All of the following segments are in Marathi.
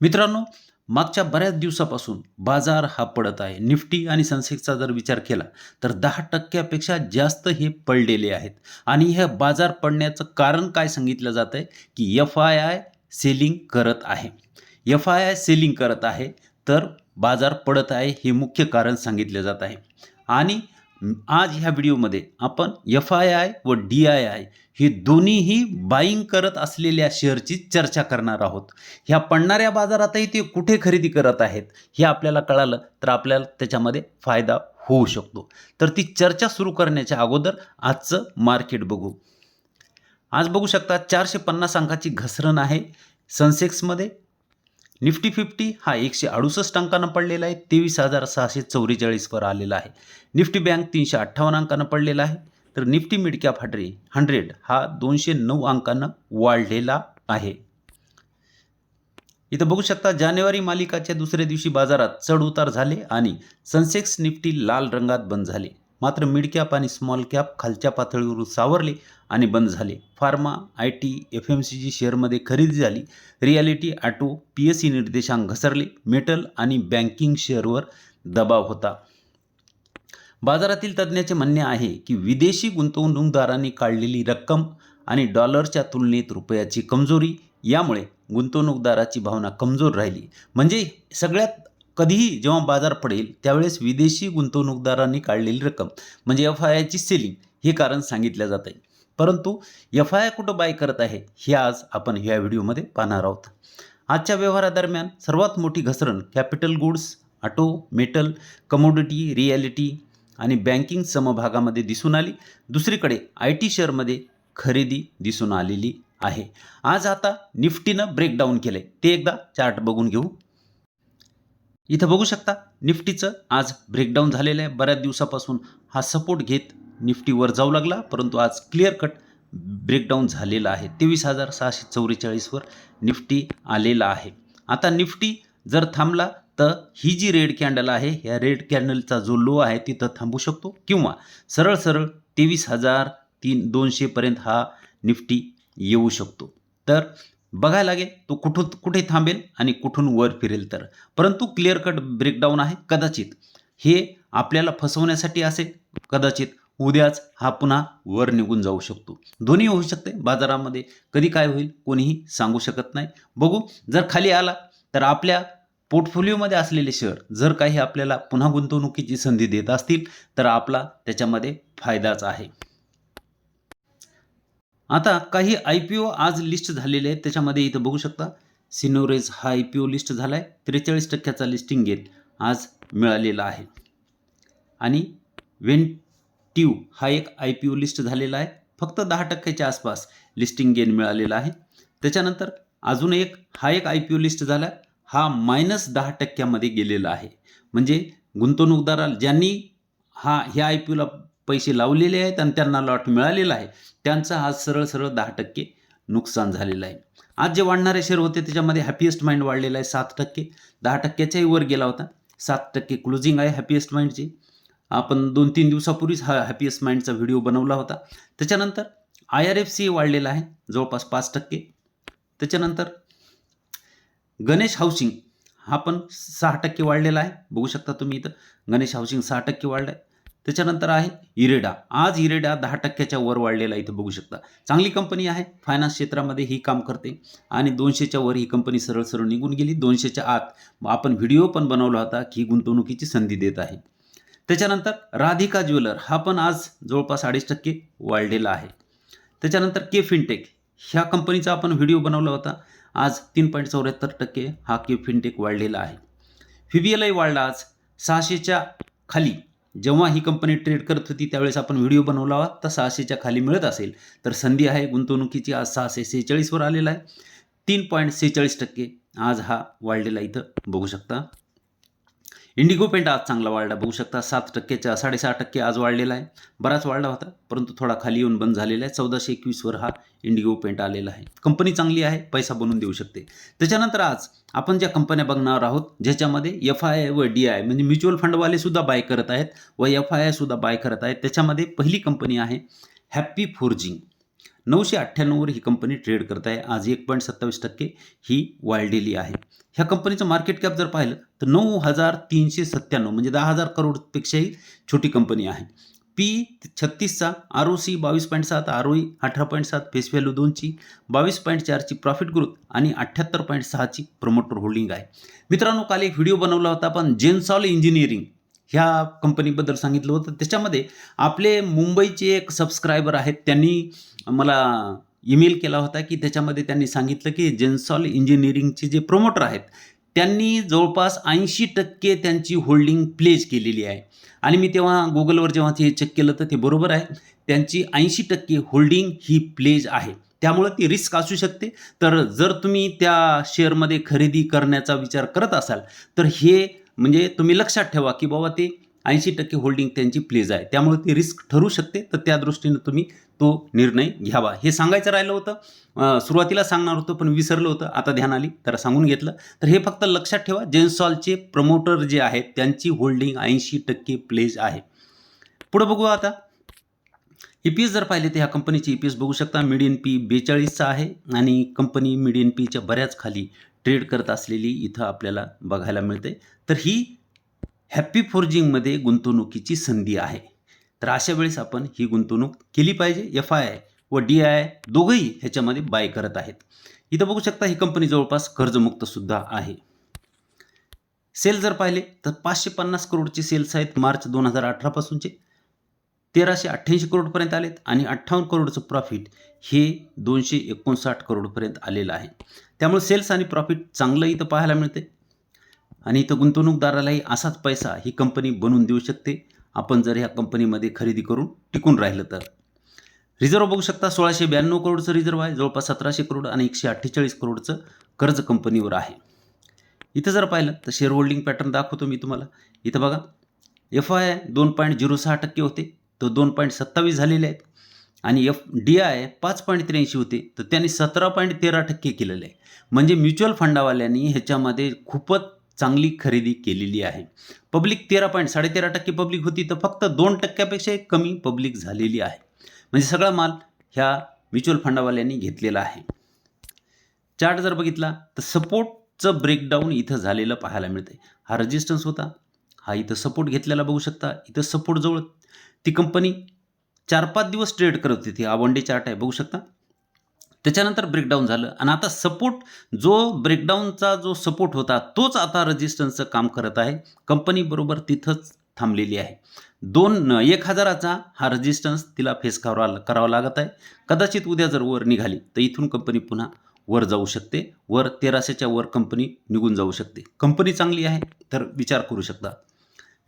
मित्रांनो मागच्या बऱ्याच दिवसापासून बाजार हा पडत आहे. निफ्टी आणि सेन्सेक्सचा जर विचार केला तर दहा टक्क्यापेक्षा जास्त हे पडलेले आहेत. आणि हे बाजार पडण्याचं कारण काय सांगितलं जात आहे? की एफ आय आय सेलिंग करत आहे. एफ आय आय सेलिंग करत आहे तर बाजार पडत आहे हे मुख्य कारण सांगितले जात आहे. आणि आज ह्या व्हिडिओमध्ये आपण एफ आय आय व डी आय आय हे दोन्हीही बाईंग करत असलेल्या शेअरची चर्चा करणार आहोत. ह्या पडणाऱ्या बाजारातही ते कुठे खरेदी करत आहेत हे आपल्याला कळालं तर आपल्याला त्याच्यामध्ये फायदा होऊ शकतो. तर ती चर्चा सुरू करण्याच्या अगोदर आजचं मार्केट बघू. आज बघू शकता चारशे पन्नास अंकाची घसरण आहे. सनसेक्समध्ये निफ्टी फिफ्टी हा एकशे अडुसष्ट अंकानं पडलेला आहे. तेवीस हजार सहाशे चौवेचाळीसवर आलेला आहे. निफ्टी बँक तीनशे अठ्ठावन्न अंकानं पडलेला आहे. तर Nifty midcap cap hundred hundred हा दोनशे नऊ अंकानं वाढलेला आहे. इथं बघू शकता जानेवारी मालिकाच्या दुसऱ्या दिवशी बाजारात चढ उतार झाले आणि सनसेक्स निफ्टी लाल रंगात बंद झाले. मात्र मिड कॅप आणि स्मॉल कॅप खालच्या पातळीवरून सावरले आणि बंद झाले. Pharma I T F M C G शेअरमध्ये खरेदी झाली. Realty auto P S C निर्देशांक घसरले. मेटल आणि बँकिंग शेअरवर दबाव होता. बाजारातील तज्ज्ञाचे म्हणणे आहे की विदेशी गुंतवणूकदारांनी काढलेली रक्कम आणि डॉलरच्या तुलनेत रुपयाची कमजोरी यामुळे गुंतवणूकदाराची भावना कमजोर राहिली. म्हणजे सगळ्यात कधीही जेव्हा बाजार पडेल त्यावेळेस विदेशी गुंतवणूकदारांनी काढलेली रक्कम म्हणजे एफ आय आयची सेलिंग हे कारण सांगितलं जात आहे परंतु एफ आय आय कुठं बाय करत आहे हे आज आपण ह्या व्हिडिओमध्ये पाहणार आहोत. आजच्या व्यवहारादरम्यान सर्वात मोठी घसरण capital goods auto metal commodity realty आणि बँकिंग समभागामध्ये दिसून आली. दुसरीकडे आय टी शेअरमध्ये खरेदी दिसून आलेली आहे. आज आता निफ्टीनं ब्रेकडाऊन केलं आहे ते एकदा चार्ट बघून घेऊ. इथं बघू शकता निफ्टीचं आज ब्रेकडाऊन झालेलं आहे. बऱ्याच दिवसापासून हा सपोर्ट घेत निफ्टीवर जाऊ लागला परंतु आज क्लिअर कट ब्रेकडाऊन झालेला आहे. तेवीस हजार सहाशे चौवेचाळीसवर निफ्टी आलेला आहे. आता निफ्टी जर थांबला तर ही जी रेड कॅन्डल आहे या रेड कॅन्डलचा जो लो आहे तिथं थांबू शकतो. किंवा सरळ सरळ तेवीस हजार तीन दोनशेपर्यंत हा निफ्टी येऊ शकतो. तर बघायला लागेल तो कुठून कुठे थांबेल आणि कुठून वर फिरेल तर. परंतु क्लिअर कट ब्रेकडाऊन आहे कदाचित हे आपल्याला फसवण्यासाठी असेल कदाचित उद्याच हा पुन्हा वर निघून जाऊ शकतो. दोन्ही होऊ शकते बाजारामध्ये कधी काय होईल कोणीही सांगू शकत नाही. बघू जर खाली आला तर आपल्या पोर्टफोलिओमध्ये असलेले शेअर जर काही आपल्याला पुन्हा गुंतवणुकीची संधी देत असतील तर आपला त्याच्यामध्ये फायदाच आहे. आता काही आय पी ओ आज लिस्ट झालेले आहेत. त्याच्यामध्ये इथं बघू शकता. सिनोरेज हा आय पी ओ लिस्ट झाला आहे त्रेचाळीस टक्क्याचा लिस्टिंग गेन आज मिळालेला आहे. आणि वेंट्यू हा एक आय पी ओ लिस्ट झालेला आहे. फक्त दहा टक्क्याच्या आसपास लिस्टिंग गेन मिळालेला आहे. त्याच्यानंतर अजून एक हा एक आय पी ओ लिस्ट झाला. हा मायनस दहा टक्क्यामध्ये गेलेला आहे. म्हणजे गुंतवणूकदाराला ज्यांनी हा ह्या आय पी ओला पैसे लावलेले आहेत आणि त्यांना लॉट मिळालेला आहे. त्यांचा आज सरळ सरळ दहा टक्के नुकसान झालेलं आहे. आज जे वाढणारे शेअर होते त्याच्यामध्ये हॅपीएस्ट माइंड वाढलेला आहे सात टक्के. दहा टक्क्याच्याही वर गेला होता. सात टक्के क्लोजिंग आहे हॅपीएस्ट माइंडची आपण दोन तीन दिवसापूर्वीच हा हॅपीएस्ट माइंडचा व्हिडिओ बनवला होता. त्याच्यानंतर आय आर एफ सी वाढलेला आहे जवळपास पाच टक्के. त्याच्यानंतर गणेश हाऊसिंग हा पण सहा टक्के वाढलेला आहे. बघू शकता तुम्ही इथं गणेश हाऊसिंग सहा टक्के वाढला आहे त्याच्यानंतर आहे इरेडा. आज इरेडा दहा टक्क्याच्या वर वाढलेला इथं बघू शकता. चांगली कंपनी आहे फायनान्स क्षेत्रामध्ये ही काम करते आणि दोनशेच्या वर ही कंपनी सरळ सरळ निघून गेली. दोनशेच्या आत आपण व्हिडिओ पण बनवला होता की ही गुंतवणुकीची संधी देत आहे. त्याच्यानंतर राधिका ज्वेलर हा पण आज जवळपास अडीच टक्के वाढलेला आहे. त्याच्यानंतर के फिनटेक ह्या कंपनीचा आपण व्हिडिओ बनवला होता. आज तीन पॉईंट चौऱ्याहत्तर टक्के हा के फिनटेक वाढलेला आहे. फिबीएलआय वाढला आज. सहाशेच्या खाली जेव्हा ही कंपनी ट्रेड करत होती त्यावेळेस आपण व्हिडिओ बनवला तर सहाशेच्या खाली मिळत असेल. तर संधी आहे गुंतवणुकीची आज सहाशे सेहेचाळीसवर आलेला आहे. तीन पॉईंट सेहेचाळीस टक्के आज हा वाढलेला इथं. बघू शकता. इंडिगो पेंट आज चांगला वाढला बघू शकता सात टक्क्याच्या साडेसहा टक्के आज वाढलेला आहे. बराच वाढला होता परंतु थोडा खाली येऊन बंद झालेला आहे. चौदाशे एकवीसवर हा इंडिगो पेंट आलेला आहे. कंपनी चांगली आहे पैसा बनवून देऊ शकते. त्याच्यानंतर आज आपण ज्या कंपन्या बघणार आहोत ज्याच्यामध्ये एफ आय आय व डी आय म्हणजे म्युच्युअल फंडवालेसुद्धा बाय करत आहेत व एफ आय आयसुद्धा बाय करत आहेत. त्याच्यामध्ये पहिली कंपनी आहे हॅप्पी फोर्जिंग नऊशे अठ्ठ्याण्णववर ही कंपनी ट्रेड करत आहे आज एक पॉईंट सत्तावीस टक्के ही वाढलेली आहे. ह्या कंपनीचं मार्केट कॅप जर पाहिलं तर नऊ हजार तीनशे सत्त्याण्णव म्हणजे दहा हजार करोडपेक्षाही छोटी कंपनी आहे. पी छत्तीसचा आर ओ सी बावीस पॉईंट सात आर ओ ई अठरा पॉईंट सात फेस व्हॅल्यू दोनची बावीस पॉईंट चारची प्रॉफिट ग्रोथ आणि अठ्ठ्याहत्तर पॉईंट सहाची प्रमोटर होल्डिंग आहे. मित्रांनो काल एक व्हिडिओ बनवला होता पण जेन्सॉल इंजिनिअरिंग ह्या कंपनीबद्दल सांगितलं होतं. त्याच्यामध्ये आपले मुंबईचे एक सबस्क्रायबर आहेत त्यांनी मला ईमेल केला होता की त्याच्यामध्ये त्यांनी सांगितलं की जेन्सॉल इंजिनिअरिंगचे जे प्रमोटर आहेत त्यांनी जवळपास ऐंशी टक्के त्यांची होल्डिंग प्लेज केलेली आहे. आणि मी तेव्हा गुगलवर जेव्हा ते चेक केलं तर ते बरोबर आहे. त्यांची ऐंशी टक्के होल्डिंग ही प्लेज आहे. त्यामुळं ती रिस्क असू शकते. तर जर तुम्ही त्या शेअरमध्ये खरेदी करण्याचा विचार करत असाल तर हे म्हणजे तुम्ही लक्षात ठेवा की बाबा ते ऐंशी टक्के होल्डिंग त्यांची प्लेज आहे. त्यामुळे ती रिस्क ठरू शकते. तर त्या दृष्टीनं तुम्ही तो निर्णय घ्यावा. हे सांगायचं राहिलं होतं. सुरुवातीला सांगणार होतं पण विसरलं होतं. आता ध्यान आली तर सांगून घेतलं. तर हे फक्त लक्षात ठेवा. जेन्सॉलचे प्रमोटर जे आहेत त्यांची होल्डिंग ऐंशी टक्के प्लेज आहे. पुढं बघू आता. ई पी एस जर पाहिले तर ह्या कंपनीची ई पी एस बघू शकता. मिडियन पी बेचाळीसचा आहे आणि कंपनी मिडियन पीच्या बऱ्याच खाली ट्रेड करत असलेली इथं आपल्याला बघायला मिळते. तर ही हॅप्पी फोर्जिंगमध्ये गुंतवणुकीची संधी आहे. तर अशा वेळेस आपण ही गुंतवणूक केली पाहिजे. एफ आय आय व डी आय दोघंही ह्याच्यामध्ये बाय करत आहेत. इथं बघू शकता ही कंपनी जवळपास कर्जमुक्त सुद्धा आहे. सेल जर पाहिले तर पाचशे पन्नास करोडचे सेल्स आहेत मार्च दोन हजार अठरापासूनचे तेराशे अठ्ठ्याऐंशी करोडपर्यंत आलेत आणि अठ्ठावन्न करोडचं प्रॉफिट हे दोनशे एकोणसाठ करोडपर्यंत आलेलं आहे. त्यामुळे सेल्स आणि प्रॉफिट चांगलं इथं पाहायला मिळते आणि इथं गुंतवणूकदारालाही असाच पैसा ही कंपनी बनवून देऊ शकते. आपण जर ह्या कंपनीमध्ये खरेदी करून टिकून राहिलं तर. रिझर्व बघू शकता सोळाशे ब्याण्णव करोडचं रिझर्व आहे. जवळपास सतराशे करोड आणि एकशे अठ्ठेचाळीस करोडचं कर्ज कंपनीवर आहे. इथं जर पाहिलं तर शेअर होल्डिंग पॅटर्न दाखवतो मी तुम्हाला. इथं बघा एफ आय आय दोन पॉईंट झिरो सहा टक्के होते. तर दोन पॉईंट सत्तावीस झालेले आहेत. आणि एफ डी आय पाच पॉईंट त्र्याऐंशी होते. तर त्यांनी सतरा पॉईंट तेरा टक्के केलेले आहे. म्हणजे म्युच्युअल फंडावाल्यांनी ह्याच्यामध्ये खूपच चांगली खरेदी केलेली आहे. पब्लिक तेरा पॉईंट साडेतेरा टक्के पब्लिक होती तर फक्त दोन टक्क्यापेक्षा कमी पब्लिक झालेली आहे. म्हणजे सगळा माल ह्या म्युच्युअल फंडावाल्यांनी घेतलेला आहे. चार्ट जर बघितला तर सपोर्टचं ब्रेकडाऊन इथं झालेलं पाहायला मिळते हा रेजिस्टन्स होता. हा इथं सपोर्ट घेतलेला बघू शकता. इथं सपोर्टजवळ ती कंपनी चार पाच दिवस ट्रेड करत होती. हा वन डे चार्ट आहे बघू शकता. त्याच्यानंतर ब्रेकडाऊन झालं. आणि आता सपोर्ट जो ब्रेकडाऊनचा जो सपोर्ट होता तोच आता रजिस्टन्सचं काम करत आहे. कंपनी बरोबर तिथंच थांबलेली आहे. दोन एक हजाराचा हा रेजिस्टन्स तिला फेस करावा करावा लागत आहे. कदाचित उद्या जर वर निघाली तर इथून कंपनी पुन्हा वर जाऊ शकते. वर तेराशेच्या वर कंपनी निघून जाऊ शकते. कंपनी चांगली आहे तर विचार करू शकता.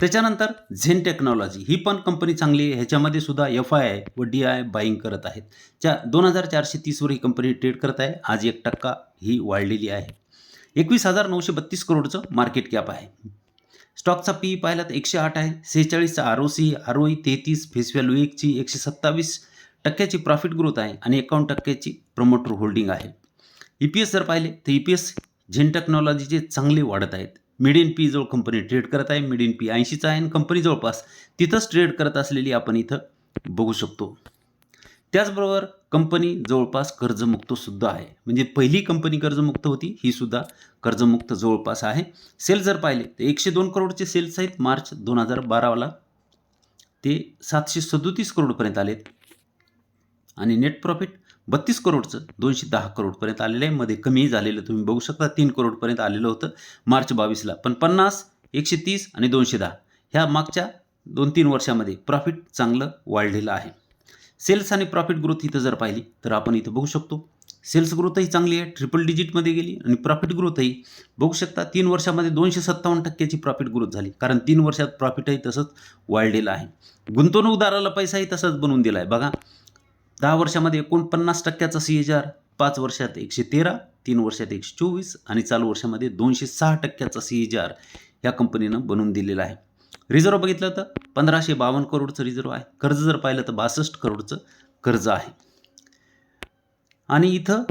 त्याच्यानंतर झेन टेक्नॉलॉजी ही पण कंपनी चांगली आहे. ह्याच्यामध्ये सुद्धा एफ आय आय व डी आय बाईंग करत आहेत. ज्या दोन हजार चारशे तीसवर ही कंपनी ट्रेड करत आहे. आज एक टक्का ही वाढलेली आहे. एकवीस हजार नऊशे बत्तीस करोडचं मार्केट कॅप आहे. स्टॉकचा पी पाहिला तर एकशे आठ आहे. सेहेचाळीसचा R O C R O E तेहतीस फेस व्हॅल्यू एकची एकशे सत्तावीस टक्क्याची प्रॉफिट ग्रोथ आहे आणि एकावन्न टक्क्याची प्रमोटर होल्डिंग आहे. ई पी एस जर पाहिले तर ई पी एस झेन टेक्नॉलॉजीचे चांगले वाढत आहेत. मिडियन पी जवळ कंपनी ट्रेड करत आहे. मिडियन पी ऐंशीचा आहे आणि कंपनी जवळपास तिथंच ट्रेड करत असलेली आपण इथं बघू शकतो. त्याचबरोबर कंपनी जवळपास कर्जमुक्त सुद्धा आहे. म्हणजे पहिली कंपनी कर्जमुक्त होती. ही सुद्धा कर्जमुक्त जवळपास आहे. सेल जर पाहिले तर एकशे दोन करोडचे सेल्स आहेत. मार्च दोन हजार बारावाला ते सातशे सदोतीस करोडपर्यंत आलेत. आणि नेट प्रॉफिट बत्तीस करोडचं दोनशे दहा करोडपर्यंत आलेलं आहे. मध्ये कमी झालेलं तुम्ही बघू शकता तीन करोडपर्यंत आलेलं होतं मार्च बावीसला. पण पन्नास एकशे तीस आणि दोनशे दहा ह्या मागच्या दोन तीन वर्षामध्ये प्रॉफिट चांगलं वाढलेलं आहे. सेल्स आणि प्रॉफिट ग्रोथ इथं जर पाहिली तर आपण इथं बघू शकतो. सेल्स ग्रोथही चांगली आहे ट्रिपल डिजिटमध्ये गेली आणि प्रॉफिट ग्रोथही. बघू शकता तीन वर्षामध्ये दोनशे सत्तावन्न टक्क्याची प्रॉफिट ग्रोथ झाली कारण तीन वर्षात प्रॉफिटही तसंच वाढलेलं आहे. गुंतवणूकदाराला पैसाही तसाच बनवून दिला आहे बघा दहा वर्षामध्ये एकोणपन्नास टक्क्याचा सी एच आर पाच वर्षात एकशे तेरा तीन वर्षात एकशे चोवीस आणि चालू वर्षामध्ये दोनशे सहा टक्क्याचा सी एच आर ह्या कंपनीनं बनवून दिलेला आहे. रिझर्व बघितलं तर पंधराशे बावन्न करोडचं रिझर्व आहे. कर्ज जर पाहिलं तर बासष्ट करोडचं कर्ज आहे. आणि इथं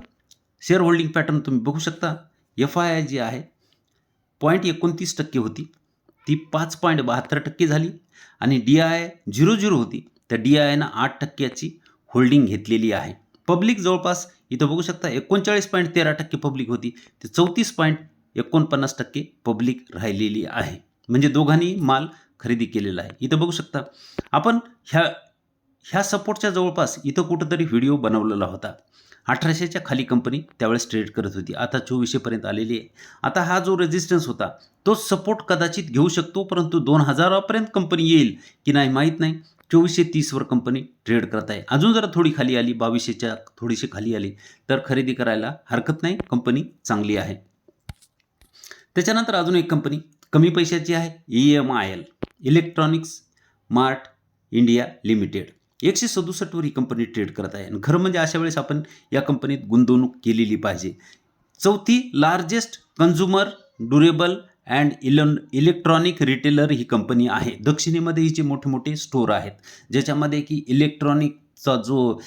शेअर होल्डिंग पॅटर्न तुम्ही बघू शकता. एफ आय आय जी आहे पॉईंट एकोणतीस टक्के होती. ती पाच पॉईंट बहात्तर टक्के झाली. आणि डी आय झिरो झिरो होती. त्या डी आय आयनं आठ टक्क्याची होल्डिंग घेतलेली आहे. पब्लिक जवळपास इथं बघू शकता एकोणचाळीस पॉईंट तेरा टक्के पब्लिक होती. ते चौतीस पॉईंट एकोणपन्नास टक्के पब्लिक राहिलेली आहे. म्हणजे दोघांनी माल खरेदी केलेला आहे. इथं बघू शकता आपण ह्या ह्या सपोर्टच्या जवळपास इथं कुठंतरी व्हिडिओ बनवलेला होता. अठराशेच्या खाली कंपनी त्यावेळेस ट्रेड करत होती. आता चोवीसशेपर्यंत आलेली आहे. आता हा जो रेजिस्टन्स होता तो सपोर्ट कदाचित घेऊ शकतो परंतु दोन हजारापर्यंत कंपनी येईल की नाही माहीत नाही. चोवीसशे तीसवर कंपनी ट्रेड करत आहे. अजून जरा थोडी खाली आली बावीसशेच्या थोडीशी खाली आली तर खरेदी करायला हरकत नाही कंपनी चांगली आहे. त्याच्यानंतर अजून एक कंपनी कमी पैशाची आहे E M I L electronics mart India limited एकशे सदुसष्टवर ही कंपनी ट्रेड करत आहे. आणि खरं म्हणजे अशा वेळेस आपण या कंपनीत गुंतवणूक केलेली पाहिजे. चौथी लार्जेस्ट कन्झ्युमर ड्युरेबल अँड इलन इलेक्ट्रॉनिक रिटेलर ही कंपनी आहे. दक्षिणेमध्ये हिचे मोठे मोठे स्टोर आहेत. ज्याच्यामध्ये की इलेक्ट्रॉनिकचा जो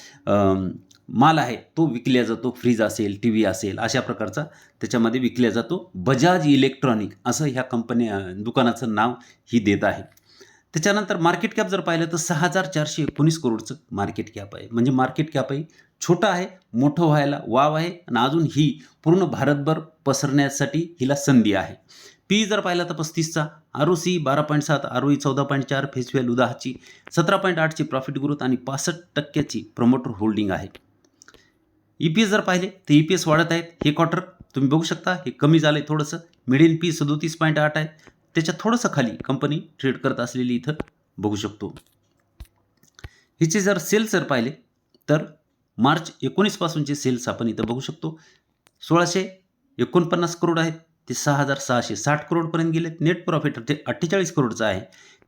माल आहे तो विकल्या जातो. फ्रीज असेल टी व्ही असेल अशा प्रकारचा त्याच्यामध्ये विकल्या जातो. बजाज इलेक्ट्रॉनिक असं ह्या कंपनी दुकानाचं नाव ही देत आहे. त्याच्यानंतर मार्केट कॅप जर पाहिलं तर सहा हजार चारशे एकोणीस करोडचं मार्केट कॅप आहे. म्हणजे मार्केट कॅप आहे छोटं आहे मोठं व्हायला वाव आहे आणि अजून ही पूर्ण भारतभर पसरण्यासाठी हिला संधी आहे. पी जर पाहिला तर पस्तीसचा आर ओ सी बारा पॉईंट सात आर ओ ई चौदा पॉईंट चार फेस व्हॅल्यू दहाची सतरा पॉईंट आठची प्रॉफिट ग्रोथ आणि पासष्ट टक्क्याची प्रमोटर होल्डिंग आहे. ई पी एस जर पाहिले तर ई पी एस वाढत आहेत. हे क्वार्टर तुम्ही बघू शकता हे कमी झालं आहे थोडंसं. मिडियन पी सदोतीस पॉईंट आठ आहे. त्याच्यात थोडंसं खाली कंपनी ट्रेड करत असलेली इथं बघू शकतो. हिचे जर सेल्स जर पाहिले तर मार्च एकोणीसपासूनचे सेल्स आपण इथं बघू शकतो. सोळाशे एकोणपन्नास करोड आहेत. ते सहा हजार सहाशे साठ करोडपर्यंत गेलेत. नेट प्रॉफिट ते अठ्ठेचाळीस करोडचं आहे.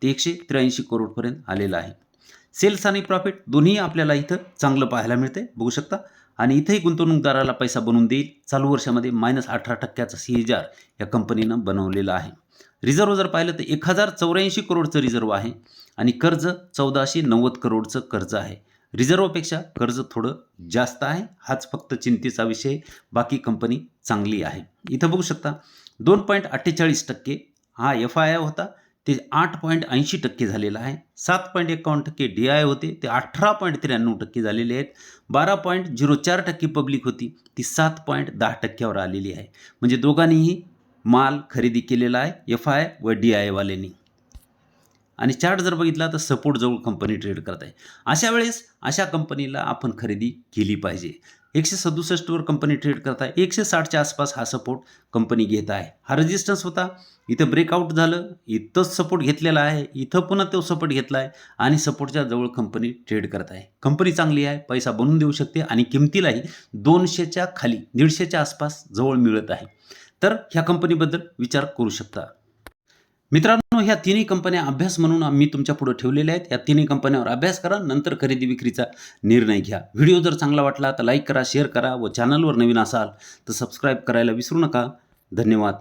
ते एकशे त्र्याऐंशी करोडपर्यंत आलेलं आहे. सेल्स आणि प्रॉफिट दोन्ही आपल्याला इथं चांगलं पाहायला मिळते बघू शकता. आणि इथंही गुंतवणूकदाराला पैसा बनवून देईल. चालू वर्षामध्ये मायनस अठरा टक्क्याचा सी एच आर या कंपनीनं बनवलेला आहे. रिझर्व जर पाहिलं तर एक हजार चौऱ्याऐंशी करोडचं रिझर्व आहे. आणि कर्ज चौदाशे नव्वद करोडचं कर्ज आहे. रिझर्वपेक्षा कर्ज थोडं जास्त आहे. हाच फक्त चिंतेचा विषय. बाकी कंपनी चांगली आहे. इथं बघू शकता दोन पॉईंट अठ्ठेचाळीस टक्के हा एफ आय आय होता. ते आठ पॉईंट ऐंशी टक्के झालेला आहे. सात पॉईंट एकावन्न टक्के डी आय होते. ते अठरा पॉईंट त्र्याण्णव टक्के झालेले आहेत. बारा पॉईंट झिरो चार टक्के पब्लिक होती. ती सात पॉईंट दहा टक्क्यावर आलेली आहे. म्हणजे दोघांनीही माल खरेदी केलेला आहे. एफ आय व डी आय वाल्यांनी. आणि चार्ट जर बघितला तर सपोर्ट जवळ कंपनी ट्रेड करत आहे. अशा वेळेस अशा कंपनीला आपण खरेदी केली पाहिजे. एकशे सदुसष्टवर कंपनी ट्रेड करत आहे. एकशे साठच्या आसपास हा सपोर्ट कंपनी घेत आहे. हा रेजिस्टन्स होता. इथं ब्रेकआउट झालं. इथंच सपोर्ट घेतलेला आहे. इथं पुन्हा तो सपोर्ट घेतला आहे आणि सपोर्टच्या जवळ कंपनी ट्रेड करत आहे. कंपनी चांगली आहे. पैसा बनवून देऊ शकते आणि किमतीलाही दोनशेच्या खाली दीडशेच्या आसपास जवळ मिळत आहे. तर ह्या कंपनीबद्दल विचार करू शकता. मित्रांनो ह्या तिन्ही कंपन्या अभ्यास म्हणून मी तुमच्यापुढे ठेवलेल्या आहेत. या तिन्ही कंपन्यांवर अभ्यास करा नंतर खरेदी विक्रीचा निर्णय घ्या. व्हिडिओ जर चांगला वाटला तर लाईक करा शेअर करा व चॅनलवर नवीन असाल तर सबस्क्राईब करायला विसरू नका. धन्यवाद.